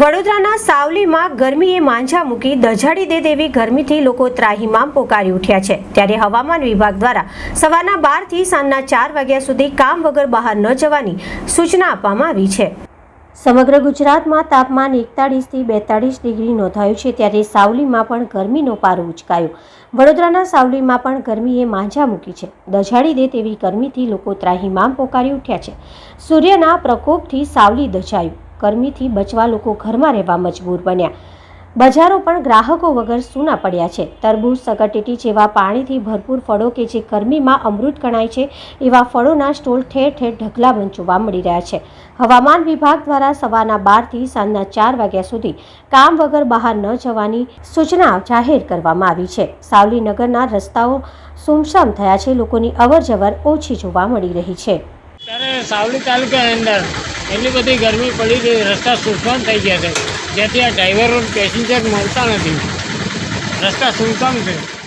વડોદરાના સાવલીમાં ગરમીએ માંજા મૂકી દઝાડી દે તેવી ગરમીથી લોકો ત્રાહિમામ પોકારી ઉઠ્યા છે. ત્યારે હવામાન વિભાગ દ્વારા સવારના બારથી સાંજના ચાર વાગ્યા સુધી કામ વગર બહાર ન જવાની સૂચના આપવામાં આવી છે. સમગ્ર ગુજરાતમાં તાપમાન એકતાળીસથી બેતાળીસ ડિગ્રી નોંધાયું છે. ત્યારે સાવલીમાં પણ ગરમીનો પારો ઉચકાયો. વડોદરાના સાવલીમાં પણ ગરમીએ માંજા મૂકી છે. દઝાડી દે તેવી ગરમીથી લોકો ત્રાહિમામ પોકારી ઉઠ્યા છે. સૂર્યના પ્રકોપથી સાવલી દઝાયું. ગરમીથી બચવા લોકો ઘરમાં રહેવા મજબૂર બન્યા. બજારો પણ ગ્રાહકો વગર સૂના પડ્યા છે. તરબૂચ સગટેટી જેવા પાણીથી ભરપૂર ફળો કે જે ગરમીમાં અમૃત ગણાય છે, એવા ફળોના સ્ટોલ ઠેર ઠેર ઢગલાબંધ જોવા મળી રહ્યા છે. હવામાન વિભાગ દ્વારા સવારના બારથી સાંજના ચાર વાગ્યા સુધી કામ વગર બહાર ન જવાની સૂચના જાહેર કરવામાં આવી છે. સાવલીનગરના રસ્તાઓ સુમસામ થયા છે. લોકોની અવરજવર ઓછી જોવા મળી રહી છે. સાવલી તાલુકાની અંદર એટલી બધી ગરમી પડી ગઈ રસ્તા સુનસાન થઈ ગયા છે. જેથી આ ડ્રાઈવરો પેસેન્જર મળતા નથી. રસ્તા સુનસાન છે.